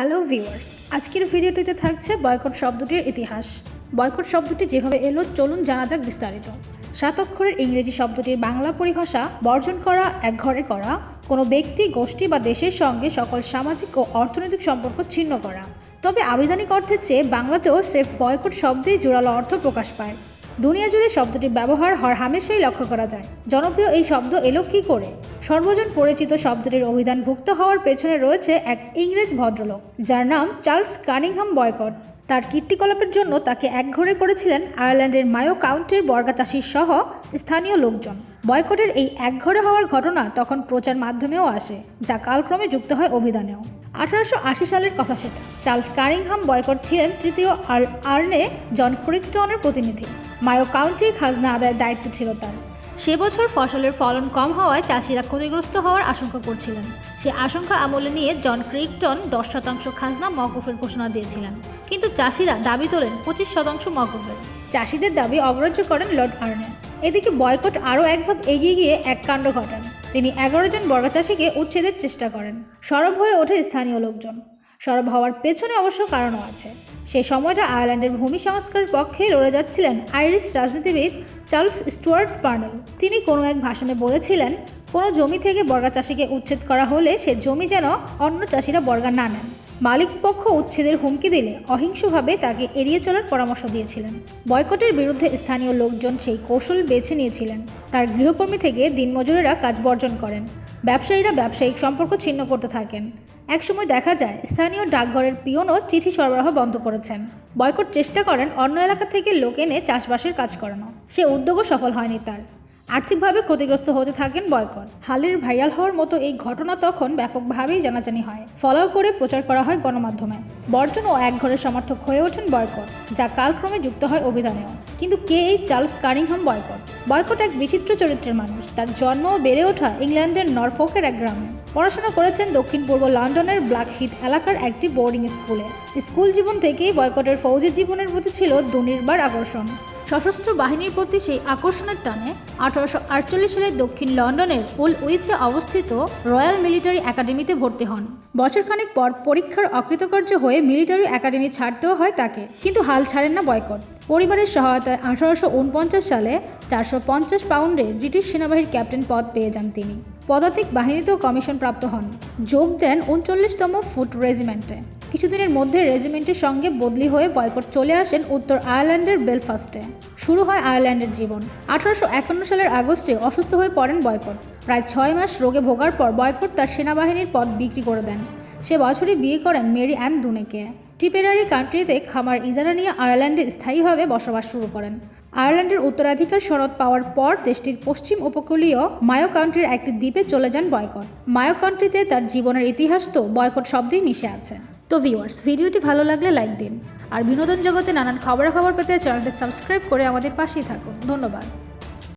Hello viewers, আজকের ভিডিওটিতে থাকছে বয়কট শব্দটির ইতিহাস। বয়কট শব্দটি যেভাবে এলো, চলুন জানা যাক বিস্তারিত। সাত অক্ষরের ইংরেজি শব্দটির বাংলা পরিভাষা, বর্জন করা, একঘরে করা, কোনো ব্যক্তি, গোষ্ঠী বা দেশের সঙ্গে সকল সামাজিক ও অর্থনৈতিক সম্পর্ক ছিন্ন করা। তবে আবিধানিক অর্থের চেয়ে বাংলাতেও সেফ বয়কট শব্দেই জোরালো অর্থ প্রকাশ পায়। দুনিয়া জুড়ে শব্দটির ব্যবহার হর হামেশাই লক্ষ্য করা যায়। জনপ্রিয় এই শব্দ এলো কী করে? সর্বজন পরিচিত শব্দটির অভিধানভুক্ত হওয়ার পেছনে রয়েছে এক ইংরেজ ভদ্রলোক, যার নাম চার্লস কানিংহাম বয়কট। তার কীর্তিকলাপের জন্য তাকে একঘরে করেছিলেন আয়ারল্যান্ডের মায়ো কাউন্টির বর্গাচাষী সহ স্থানীয় লোকজন। বয়কটের এই একঘরে হওয়ার ঘটনা তখন প্রচার মাধ্যমেও আসে, যা কালক্রমে যুক্ত হয় অভিধানেও। আঠারোশো আশি সালের কথা সেটা। চার্লস কারিংহাম বয়কট ছিলেন তৃতীয় আর- আর্নে জন ক্রিকটনের প্রতিনিধি। মায়ো কাউন্টির খাজনা আদায়ের দায়িত্ব ছিল তার। সে বছর ফসলের ফলন কম হওয়ায় চাষিরা ক্ষতিগ্রস্ত হওয়ার আশঙ্কা করছিলেন। সে আশঙ্কা আমলে নিয়ে জন ক্রিকটন দশ শতাংশ খাজনা মকুফের ঘোষণা দিয়েছিলেন। কিন্তু চাষিরা দাবি তোলেন পঁচিশ শতাংশ মকুফের। চাষিদের দাবি অগ্রাহ্য করেন লর্ড আর্নে। এদিকে বয়কট আরও এক ধাপ এগিয়ে গিয়ে এক কাণ্ড ঘটান। তিনি এগারো জন বর্গা চাষিকে উচ্ছেদের চেষ্টা করেন। সরব হয়ে ওঠে স্থানীয় লোকজন। সরব হওয়ার পেছনে অবশ্য কারণও আছে। সেই সময়টা আয়ারল্যান্ডের ভূমি সংস্কারের পক্ষে লড়ে যাচ্ছিলেন আইরিশ রাজনীতিবিদ চার্লস স্টুয়ার্ট পার্নেল। তিনি কোনো এক ভাষণে বলেছিলেন, কোনো জমি থেকে বর্গা চাষিকে উচ্ছেদ করা হলে সে জমি যেন অন্য চাষিরা বর্গা না নেন। মালিক পক্ষ উচ্ছেদের হুমকি দিলে অহিংসভাবে তাকে এড়িয়ে চলার পরামর্শ দিয়েছিলেন। বয়কটের বিরুদ্ধে স্থানীয় লোকজন সেই কৌশল বেছে নিয়েছিলেন। তার গৃহকর্মী থেকে দিনমজুরেরা কাজ বর্জন করেন। ব্যবসায়ীরা ব্যবসায়িক সম্পর্ক ছিন্ন করতে থাকেন। একসময় দেখা যায়, স্থানীয় ডাকঘরের পিয়নও চিঠি সরবরাহ বন্ধ করেছেন। বয়কট চেষ্টা করেন অন্য এলাকা থেকে লোক এনে চাষবাসের কাজ করানো। সে উদ্যোগও সফল হয়নি তার। আর্থিকভাবে ক্ষতিগ্রস্ত হতে থাকেন বয়কট। হালের ভাইরাল হওয়ার মতো এই ঘটনা তখন ব্যাপকভাবেই জানাজানি হয়। ফলাও করে প্রচার করা হয় গণমাধ্যমে। বর্জন ও একঘরের সমর্থক হয়ে ওঠেন বয়কট, যা কালক্রমে যুক্ত হয় অভিধানেও। কিন্তু কে এই চার্লস কানিংহাম বয়কট? বয়কট এক বিচিত্র চরিত্রের মানুষ। তার জন্ম বেড়ে ওঠা ইংল্যান্ডের নরফোকের এক গ্রামে। পড়াশোনা করেছেন দক্ষিণ পূর্ব লন্ডনের ব্ল্যাকহিথ এলাকার একটি বোর্ডিং স্কুলে। স্কুল জীবন থেকেই বয়কটের ফৌজি জীবনের প্রতি ছিল দুনির্বার আকর্ষণ। সশস্ত্র বাহিনীর প্রতি সেই আকর্ষণের টানে আঠারোশো আটচল্লিশ সালে দক্ষিণ লন্ডনের উল উইথে অবস্থিত রয়্যাল মিলিটারি একাডেমিতে ভর্তি হন। বছরখানেক পর পরীক্ষার অকৃতকার্য হয়ে মিলিটারি একাডেমি ছাড়তেও হয় তাকে, কিন্তু হাল ছাড়েন না বয়কট। পরিবারের সহায়তায় আঠারোশো উনপঞ্চাশ সালে চারশো পঞ্চাশ পাউন্ডে ব্রিটিশ সেনাবাহিনীর ক্যাপ্টেন পদ পেয়ে যান তিনি। পদাতিক বাহিনীতেও কমিশন প্রাপ্ত হন। যোগ দেন উনচল্লিশতম ফুট রেজিমেন্টে। কিছুদিনের মধ্যে রেজিমেন্টের সঙ্গে বদলি হয়ে বয়কট চলে আসেন উত্তর আয়ারল্যান্ডের বেলফাস্টে। শুরু হয় আয়ারল্যান্ডের জীবন। আঠারোশো একান্ন সালের আগস্টে অসুস্থ হয়ে পড়েন বয়কট। প্রায় ছয় মাস রোগে ভোগার পর বয়কট তার সেনাবাহিনীর পদ বিক্রি করে দেন। সে বছরই বিয়ে করেন মেরি অ্যান দুনেকে। টিপেরারি কান্ট্রিতে খামার ইজারা নিয়ে আয়ারল্যান্ডে স্থায়ীভাবে বসবাস শুরু করেন। আয়ারল্যান্ডের উত্তরাধিকার সনদ পাওয়ার পর দেশটির পশ্চিম উপকূলীয় মায়ো কান্ট্রির একটি দ্বীপে চলে যান বয়কট। মায়ো কান্ট্রিতে তার জীবনের ইতিহাস তো বয়কট শব্দেই মিশে আছে। তো ভিউয়ার্স ভিডিওটি ভালো লাগলে লাইক দিন। আর বিনোদন জগতে নানান খবরাখবর পেতে চ্যানেলটি সাবস্ক্রাইব করে আমাদের পাশেই থাকুন। ধন্যবাদ।